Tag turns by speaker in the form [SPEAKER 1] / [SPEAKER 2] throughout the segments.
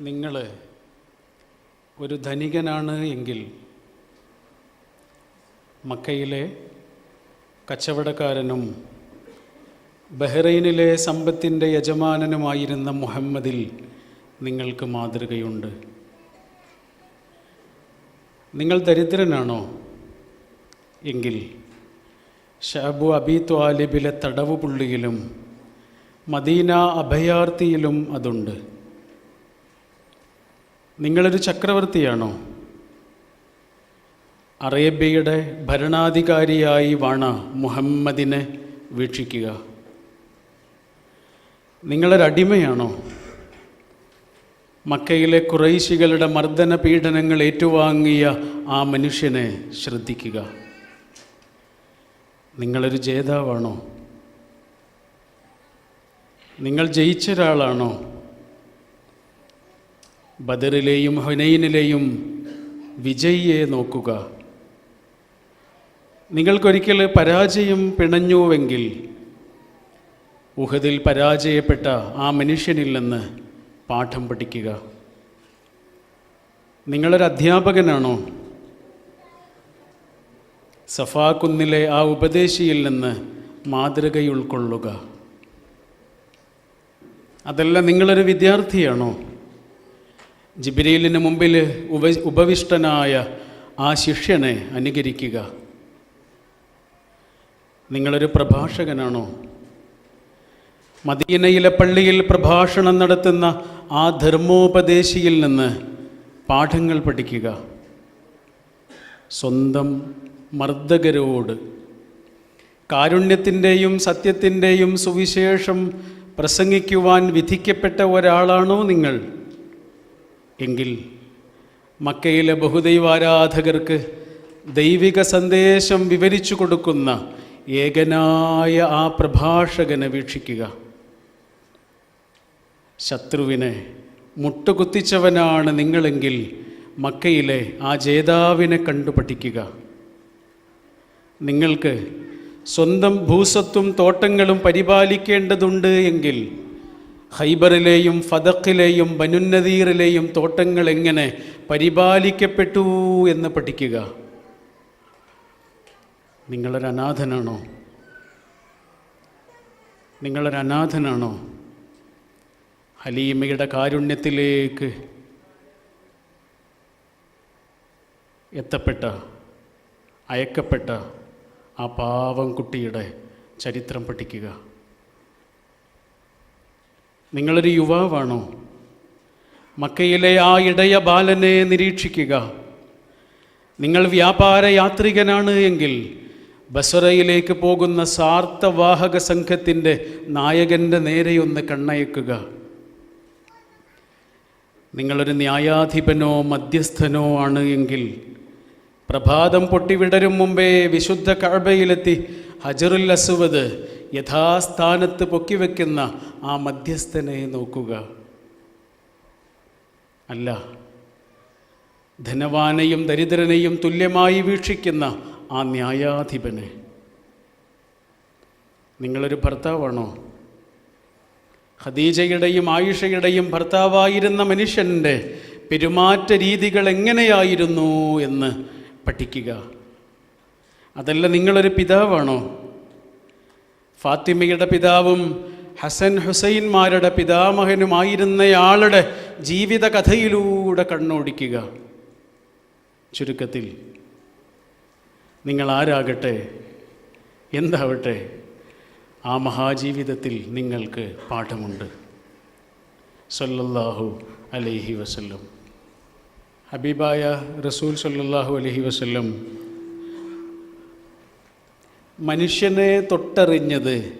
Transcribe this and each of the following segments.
[SPEAKER 1] നിങ്ങൾ ഒരു ധനികനാണ് എങ്കിൽ മക്കയിലെ കച്ചവടക്കാരനും ബഹ്റൈനിലെ സമ്പത്തിന്റെ യജമാനനുമായിരുന്ന മുഹമ്മദിൽ നിങ്ങൾക്ക് മാതൃകയുണ്ട്. നിങ്ങൾ ദരിദ്രനാണോ എങ്കിൽ ഷാബു അബി ത്വാലിബിലെ തടവുപുള്ളിയിലും മദീന അഭയാർത്ഥിയിലും അതുണ്ട്. നിങ്ങളൊരു ചക്രവർത്തിയാണോ? അറേബ്യയുടെ ഭരണാധികാരിയായി വാണ മുഹമ്മദിനെ വീക്ഷിക്കുക. നിങ്ങളൊരടിമയാണോ മക്കയിലെ കുറൈശികളുടെ മർദ്ദന പീഡനങ്ങൾ ഏറ്റുവാങ്ങിയ ആ മനുഷ്യനെ ശ്രദ്ധിക്കുക. നിങ്ങളൊരു ജേതാവാണോ? നിങ്ങൾ ജയിച്ച ഒരാളാണോ ബദറിലെയും ഹുനൈനിലെയും വിജയിയെ നോക്കുക. നിങ്ങൾക്കൊരിക്കൽ പരാജയം പിണഞ്ഞുവെങ്കിൽ ഉഹദിൽ പരാജയപ്പെട്ട ആ മനുഷ്യനിൽ നിന്ന് പാഠം പഠിക്കുക. നിങ്ങളൊരു അധ്യാപകനാണോ? സഫാ കുന്നിലെ ആ ഉപദേശിയിൽ നിന്ന് മാതൃകയുൾക്കൊള്ളുക. അതല്ല നിങ്ങളൊരു വിദ്യാർത്ഥിയാണോ? ജിബിരിലിന് മുമ്പിൽ ഉപ ഉപവിഷ്ടനായ ആ ശിഷ്യനെ അനുകരിക്കുക. നിങ്ങളൊരു പ്രഭാഷകനാണോ? മദീനയിലെ പള്ളിയിൽ പ്രഭാഷണം നടത്തുന്ന ആ ധർമ്മോപദേശിയിൽ നിന്ന് പാഠങ്ങൾ പഠിക്കുക. സ്വന്തം മർദ്ദകരോട് കാരുണ്യത്തിന്റെയും സത്യത്തിന്റെയും സുവിശേഷം പ്രസംഗിക്കുവാൻ വിധിക്കപ്പെട്ട ഒരാളാണോ നിങ്ങൾ? എങ്കിൽ മക്കയിലെ ബഹുദൈവാരാധകർക്ക് ദൈവിക സന്ദേശം വിവരിച്ചു കൊടുക്കുന്ന ഏകനായ ആ പ്രഭാഷകനെ വീക്ഷിക്കുക. ശത്രുവിനെ മുട്ടുകുത്തിച്ചവനാണ് നിങ്ങളെങ്കിൽ മക്കയിലെ ആ ജേതാവിനെ കണ്ടു പഠിക്കുക നിങ്ങൾക്ക് സ്വന്തം ഭൂസ്വത്തും തോട്ടങ്ങളും പരിപാലിക്കേണ്ടതുണ്ട് എങ്കിൽ ഹൈബറിലെയും ഫതക്കിലെയും ബനുന്നദീറിലെയും തോട്ടങ്ങൾ എങ്ങനെ പരിപാലിക്കപ്പെട്ടു എന്ന് പഠിക്കുക. നിങ്ങളൊരു അനാഥനാണോ? നിങ്ങളൊരു അനാഥനാണോ? ഹലീമയുടെ കാരുണ്യത്തിലേക്ക് എത്തപ്പെട്ട അയക്കപ്പെട്ട ആ പാവം കുട്ടിയുടെ ചരിത്രം പഠിക്കുക. നിങ്ങളൊരു യുവാവാണോ? മക്കയിലെ ആ ഇടയ ബാലനെ നിരീക്ഷിക്കുക. നിങ്ങൾ വ്യാപാര യാത്രികനാണ് എങ്കിൽ ബസറയിലേക്ക് പോകുന്ന സാർത്ഥവാഹക സംഘത്തിന്റെ നായകന്റെ നേരെയൊന്ന് കണ്ണയക്കുക. നിങ്ങളൊരു ന്യായാധിപനോ മധ്യസ്ഥനോ ആണ് എങ്കിൽ പ്രഭാതം പൊട്ടിവിടരും മുമ്പേ വിശുദ്ധ കഴബയിലെത്തി ഹജറുൽ അസുവദ് യഥാസ്ഥാനത്ത് പൊക്കിവെക്കുന്ന ആ മധ്യസ്ഥനെ നോക്കുക. അല്ല ധനവാനെയും ദരിദ്രനെയും തുല്യമായി വീക്ഷിക്കുന്ന ആ ന്യായാധിപനെ. നിങ്ങളൊരു ഭർത്താവാണോ? ഖദീജയുടെയും ആയിഷയുടെയും ഭർത്താവായിരുന്ന മനുഷ്യന്റെ പെരുമാറ്റ രീതികൾ എങ്ങനെയായിരുന്നു എന്ന് പഠിക്കുക. അതല്ല നിങ്ങളൊരു പിതാവാണോ? ഫാത്തിമയുടെ പിതാവും ഹസൻ ഹുസൈൻമാരുടെ പിതാമഹനുമായിരുന്നയാളുടെ ജീവിത കഥയിലൂടെ കണ്ണോടിക്കുക. ചുരുക്കത്തിൽ നിങ്ങൾ ആരാകട്ടെ എന്താവട്ടെ ആ മഹാജീവിതത്തിൽ നിങ്ങൾക്ക് പാഠമുണ്ട്. സല്ലല്ലാഹു അലൈഹി വസല്ലം. ഹബീബായ റസൂൽ സല്ലല്ലാഹു അലൈഹി വസല്ലം മനുഷ്യനെ തൊട്ടറിഞ്ഞത്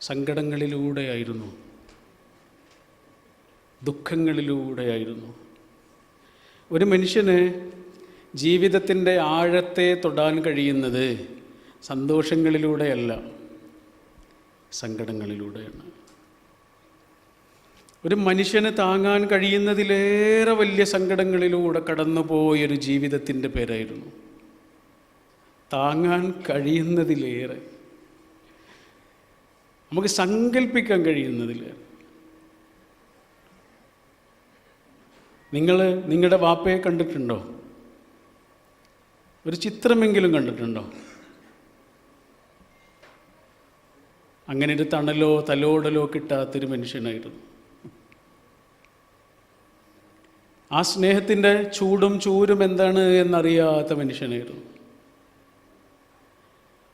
[SPEAKER 1] സങ്കടങ്ങളിലൂടെയായിരുന്നു. ദുഃഖങ്ങളിലൂടെയായിരുന്നു. ഒരു മനുഷ്യന് ജീവിതത്തിന്റെ ആഴത്തെ തൊടാൻ കഴിയുന്നത് സന്തോഷങ്ങളിലൂടെയല്ല സങ്കടങ്ങളിലൂടെയാണ്. ഒരു മനുഷ്യന് താങ്ങാൻ കഴിയുന്നതിലേറെ വലിയ സങ്കടങ്ങളിലൂടെ കടന്നുപോയൊരു ജീവിതത്തിന്റെ പേരായിരുന്നു. താങ്ങാൻ കഴിയുന്നതിലേറെ. നമുക്ക് സങ്കല്പിക്കാൻ കഴിയുന്നതിലേറെ. നിങ്ങൾ നിങ്ങളുടെ വാപ്പയെ കണ്ടിട്ടുണ്ടോ? ഒരു ചിത്രമെങ്കിലും കണ്ടിട്ടുണ്ടോ? അങ്ങനെ ഒരു തണലോ തലോടലോ കിട്ടാത്തൊരു മനുഷ്യനായിരുന്നു. ആ സ്നേഹത്തിന്റെ ചൂടും ചൂരും എന്താണ് എന്നറിയാത്ത മനുഷ്യനായിരുന്നു.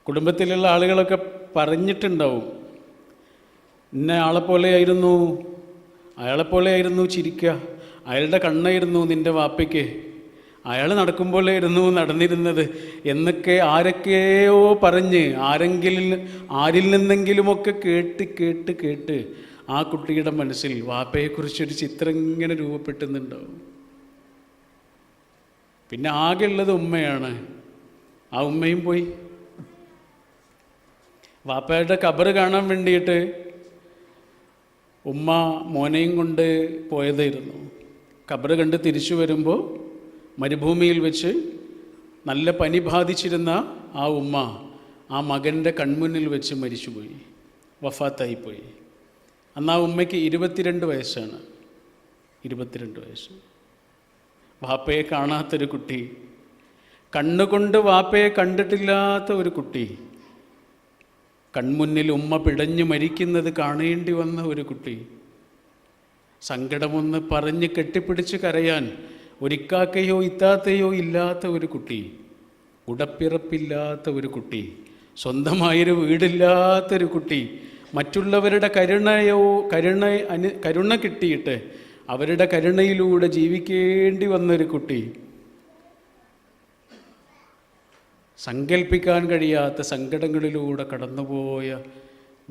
[SPEAKER 1] കുടുംബത്തിലുള്ള ആളുകളൊക്കെ പറഞ്ഞിട്ടുണ്ടാവും. ഇന്ന ആളെപ്പോലെയായിരുന്നു. അയാളെപ്പോലെയായിരുന്നു ചിരിക്കുക അയാളുടെ കണ്ണായിരുന്നു നിന്റെ വാപ്പയ്ക്ക്. അയാൾ നടക്കുമ്പോഴായിരുന്നു നടന്നിരുന്നത് എന്നൊക്കെ ആരൊക്കെയോ പറഞ്ഞ് ആരെങ്കിലും ആരിൽ നിന്നെങ്കിലുമൊക്കെ കേട്ട് കേട്ട് കേട്ട് ആ കുട്ടിയുടെ മനസ്സിൽ വാപ്പയെക്കുറിച്ചൊരു ചിത്രം ഇങ്ങനെ രൂപപ്പെട്ടുന്നുണ്ടാവും. പിന്നെ ആകെയുള്ളത് ഉമ്മയാണ്. ആ ഉമ്മയും പോയി. വാപ്പയുടെ കബർ കാണാൻ വേണ്ടിയിട്ട് ഉമ്മ മോനെയും കൊണ്ട് പോയതായിരുന്നു. കബർ കണ്ട് തിരിച്ചു വരുമ്പോൾ മരുഭൂമിയിൽ വെച്ച് നല്ല പനി ബാധിച്ചിരുന്ന ആ ഉമ്മ ആ മകന്റെ കൺമുന്നിൽ വെച്ച് മരിച്ചുപോയി. വഫാത്തായിപ്പോയി. അന്ന് ആ ഉമ്മയ്ക്ക് ഇരുപത്തിരണ്ട് വയസ്സാണ്. ഇരുപത്തിരണ്ട് വയസ്സ്. വാപ്പയെ കാണാത്തൊരു കുട്ടി. കണ്ണുകൊണ്ട് വാപ്പയെ കണ്ടിട്ടില്ലാത്ത ഒരു കുട്ടി. കൺമുന്നിൽ ഉമ്മ പിടഞ്ഞു മരിക്കുന്നത് കാണേണ്ടി വന്ന ഒരു കുട്ടി. സങ്കടമൊന്ന് പറഞ്ഞ് കെട്ടിപ്പിടിച്ച് കരയാൻ ഒരിക്കാക്കയോ ഇത്താത്തയോ ഇല്ലാത്ത ഒരു കുട്ടി. ഉടപ്പിറപ്പില്ലാത്ത ഒരു കുട്ടി. സ്വന്തമായൊരു വീടില്ലാത്തൊരു കുട്ടി. മറ്റുള്ളവരുടെ കരുണയോ കരുണ അനു കരുണ കിട്ടിയിട്ട് അവരുടെ കരുണയിലൂടെ ജീവിക്കേണ്ടി വന്നൊരു കുട്ടി. സങ്കല്പിക്കാൻ കഴിയാത്ത സങ്കടങ്ങളിലൂടെ കടന്നുപോയ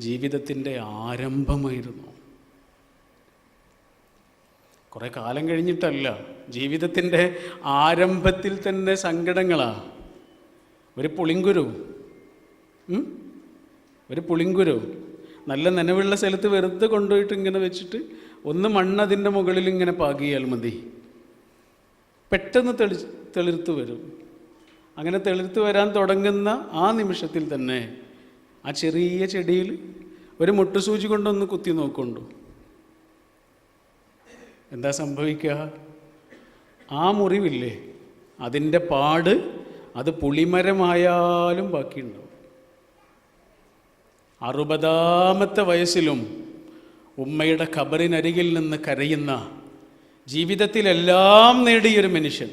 [SPEAKER 1] ജീവിതത്തിന്റെ ആരംഭമായിരുന്നു. കുറേ കാലം കഴിഞ്ഞിട്ടല്ല ജീവിതത്തിന്റെ ആരംഭത്തിൽ തന്നെ സങ്കടങ്ങളാ. ഒരു പുളിങ്കുരു. ഒരു പുളിങ്കുരു. നല്ല നനവുള്ള സ്ഥലത്ത് വെറുതെ കൊണ്ടുപോയിട്ട് ഇങ്ങനെ വെച്ചിട്ട് ഒന്ന് മണ്ണ് അതിന്റെ മുകളിൽ ഇങ്ങനെ പാകിയാൽ മതി. പെട്ടെന്ന് തെളി തെളിർത്ത് വരും. അങ്ങനെ തെളിർത്ത് വരാൻ തുടങ്ങുന്ന ആ നിമിഷത്തിൽ തന്നെ ആ ചെറിയ ചെടിയിൽ ഒരു മുട്ടുസൂചി കൊണ്ടൊന്ന് കുത്തി നോക്കുണ്ടു എന്താ സംഭവിക്കുക? ആ മുറിവില്ലേ? അതിന്റെ പാട് അത് പുളിമരമായാലും ബാക്കിയുണ്ടാവും അറുപതാമത്തെ വയസ്സിലും ഉമ്മയുടെ ഖബറിനരികിൽ നിന്ന് കരയുന്ന ജീവിതത്തിലെല്ലാം നേടിയൊരു മനുഷ്യൻ.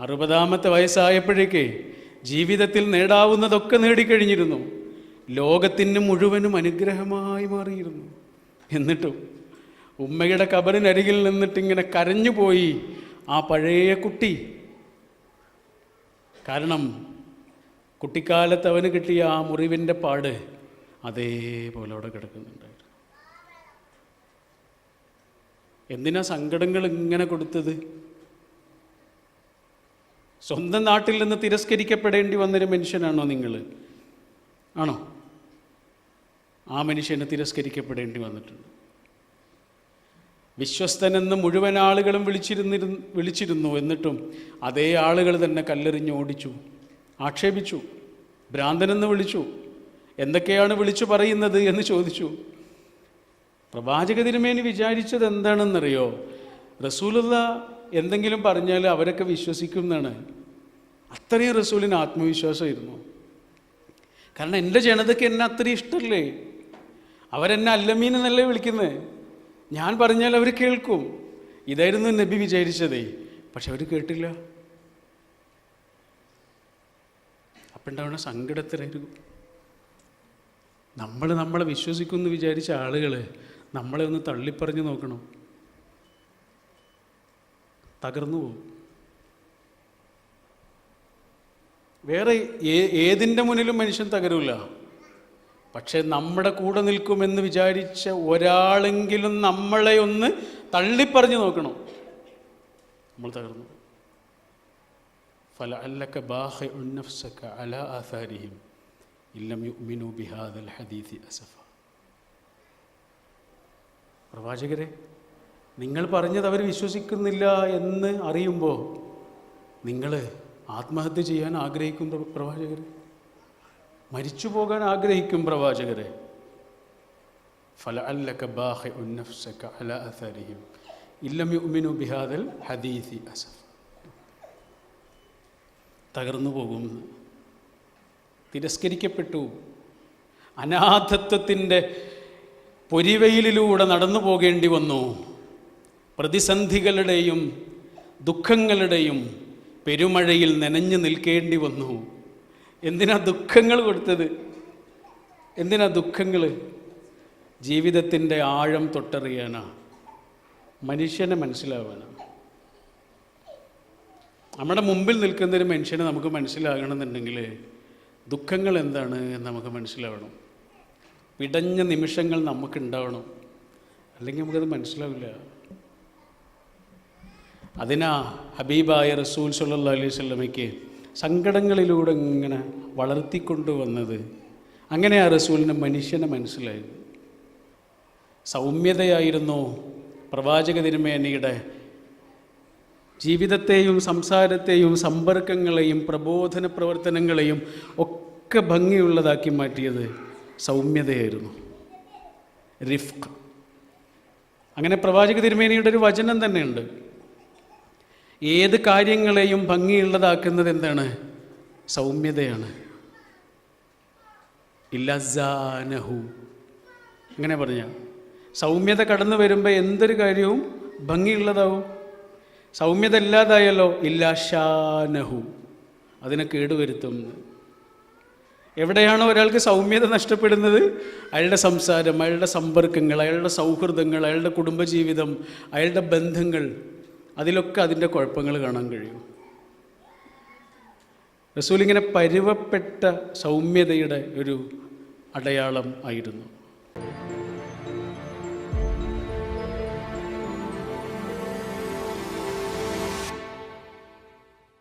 [SPEAKER 1] അറുപതാമത്തെ വയസ്സായപ്പോഴേക്ക് ജീവിതത്തിൽ നേടാവുന്നതൊക്കെ നേടിക്കഴിഞ്ഞിരുന്നു. ലോകത്തിന് മുഴുവനും അനുഗ്രഹമായി മാറിയിരുന്നു. എന്നിട്ടും ഉമ്മയുടെ കബറിനരികിൽ നിന്നിട്ട് ഇങ്ങനെ കരഞ്ഞുപോയി ആ പഴയ കുട്ടി. കാരണം കുട്ടിക്കാലത്ത് അവന് കിട്ടിയ ആ മുറിവിന്റെ പാട് അതേപോലെ അവിടെ കിടക്കുന്നുണ്ടായിരുന്നു. എന്തിനാ സങ്കടങ്ങൾ ഇങ്ങനെ കൊടുത്തത്? സ്വന്തം നാട്ടിൽ നിന്ന് തിരസ്കരിക്കപ്പെടേണ്ടി വന്നൊരു മനുഷ്യനാണോ നിങ്ങൾ ആണോ? ആ മനുഷ്യനെ തിരസ്കരിക്കപ്പെടേണ്ടി വന്നിട്ടുണ്ട്. വിശ്വസ്തനെന്ന് മുഴുവൻ ആളുകളും വിളിച്ചിരുന്നിരു വിളിച്ചിരുന്നു. എന്നിട്ടും അതേ ആളുകൾ തന്നെ കല്ലെറിഞ്ഞ് ഓടിച്ചു. ആക്ഷേപിച്ചു. ഭ്രാന്തനെന്ന് വിളിച്ചു. എന്തൊക്കെയാണ് വിളിച്ചു പറയുന്നത് എന്ന് ചോദിച്ചു. പ്രവാചക തിരുമേനി വിചാരിച്ചത് എന്താണെന്നറിയോ റസൂലുള്ള എന്തെങ്കിലും പറഞ്ഞാൽ അവരൊക്കെ വിശ്വസിക്കും എന്നാണ് അത്രയും റസൂലിന് ആത്മവിശ്വാസമായിരുന്നു. കാരണം എന്റെ ജനതയ്ക്ക് എന്നെ അത്രയും ഇഷ്ടമല്ലേ? അവരെന്നെ അല്ലമീൻ എന്നല്ലേ വിളിക്കുന്നത് ഞാൻ പറഞ്ഞാൽ അവർ കേൾക്കും. ഇതായിരുന്നു നബി വിചാരിച്ചതേ. പക്ഷെ അവർ കേട്ടില്ല. അപ്പം ഉണ്ടാവുന്ന സങ്കടത്തിലായിരിക്കും നമ്മൾ നമ്മളെ വിശ്വസിക്കുമെന്ന് വിചാരിച്ച ആളുകൾ നമ്മളെ ഒന്ന് തള്ളിപ്പറഞ്ഞ് നോക്കണം. തകർന്നു പോകും. വേറെ ഏതിന്റെ മുന്നിലും മനുഷ്യൻ തകരൂല. പക്ഷേ നമ്മുടെ കൂടെ നിൽക്കുമെന്ന് വിചാരിച്ച ഒരാളെങ്കിലും നമ്മളെ ഒന്ന് തള്ളിപ്പറഞ്ഞു നോക്കണം. നമ്മൾ തകർന്നു. ഫല അല്ലക്ക ബാഹ ഉന്നഫ്സക്ക അല ആസാരിഹിം ഇല്ലം യുമിനു ബിഹാദൽ ഹദീസി അസഫ. പ്രവാചകരെ നിങ്ങൾ പറഞ്ഞത് അവർ വിശ്വസിക്കുന്നില്ല എന്ന് അറിയുമ്പോൾ നിങ്ങൾ ആത്മഹത്യ ചെയ്യാൻ ആഗ്രഹിക്കും പ്രവാചകരെ. മരിച്ചു പോകാൻ ആഗ്രഹിക്കും പ്രവാചകരെ. ഫല അല്ലക ബാഹ ഉന്നഫ്സക അല ബിഹാദൽ ഹദീസി അസഫ്. തകർന്നു പോകും. തിരസ്കരിക്കപ്പെട്ടു. അനാഥത്വത്തിന്റെ പൊരിവെയിലൂടെ നടന്നു പോകേണ്ടി വന്നു. പ്രതിസന്ധികളുടെയും ദുഃഖങ്ങളുടെയും പെരുമഴയിൽ നനഞ്ഞു നിൽക്കേണ്ടി വന്നു. എന്തിനാ ദുഃഖങ്ങൾ കൊടുത്തത്? എന്തിനാ ദുഃഖങ്ങൾ ജീവിതത്തിന്റെ ആഴം തൊട്ടറിയാനാ. മനുഷ്യനെ മനസ്സിലാവാനാ. നമ്മുടെ മുമ്പിൽ നിൽക്കുന്ന ഒരു മനുഷ്യനെ നമുക്ക് മനസ്സിലാകണമെന്നുണ്ടെങ്കിൽ ദുഃഖങ്ങൾ എന്താണ് എന്ന് നമുക്ക് മനസ്സിലാവണം. വിടഞ്ഞ നിമിഷങ്ങൾ നമുക്കുണ്ടാവണം. അല്ലെങ്കിൽ നമുക്കത് മനസ്സിലാവില്ല. അതിനാ ഹബീബായ റസൂൽ സല്ലാ അലൈഹി സ്വലമയ്ക്ക് സങ്കടങ്ങളിലൂടെ ഇങ്ങനെ വളർത്തിക്കൊണ്ടുവന്നത് അങ്ങനെ ആ റസൂലിന് മനുഷ്യനെ മനസ്സിലായത് സൗമ്യതയായിരുന്നു പ്രവാചക തിരുമേനയുടെ ജീവിതത്തെയും സംസാരത്തെയും സമ്പർക്കങ്ങളെയും പ്രബോധന പ്രവർത്തനങ്ങളെയും ഒക്കെ ഭംഗിയുള്ളതാക്കി മാറ്റിയത് സൗമ്യതയായിരുന്നു. റിഫ്ക് അങ്ങനെ പ്രവാചക തിരുമേനിയുടെ ഒരു വചനം തന്നെയുണ്ട്. ഏത് കാര്യങ്ങളെയും ഭംഗിയുള്ളതാക്കുന്നത് എന്താണ്? സൗമ്യതയാണ്. ഇല്ലസാനഹു. അങ്ങനെ പറഞ്ഞ സൗമ്യത കടന്നു വരുമ്പോൾ എന്തൊരു കാര്യവും ഭംഗിയുള്ളതാവും. സൗമ്യത ഇല്ലാതായല്ലോ ഇല്ലാശാനഹു. അതിനെ കേടുവരുത്തും. എവിടെയാണോ ഒരാൾക്ക് സൗമ്യത നഷ്ടപ്പെടുന്നത്? അയാളുടെ സംസാരം അയാളുടെ സമ്പർക്കങ്ങൾ അയാളുടെ സൗഹൃദങ്ങൾ അയാളുടെ കുടുംബജീവിതം അയാളുടെ ബന്ധങ്ങൾ. അതിലൊക്കെ അതിന്റെ കുഴപ്പങ്ങൾ കാണാൻ കഴിയും. റസൂൽ ഇങ്ങനെ പരുവപ്പെട്ട സൗമ്യതയുടെ ഒരു അടയാളം ആയിരുന്നു.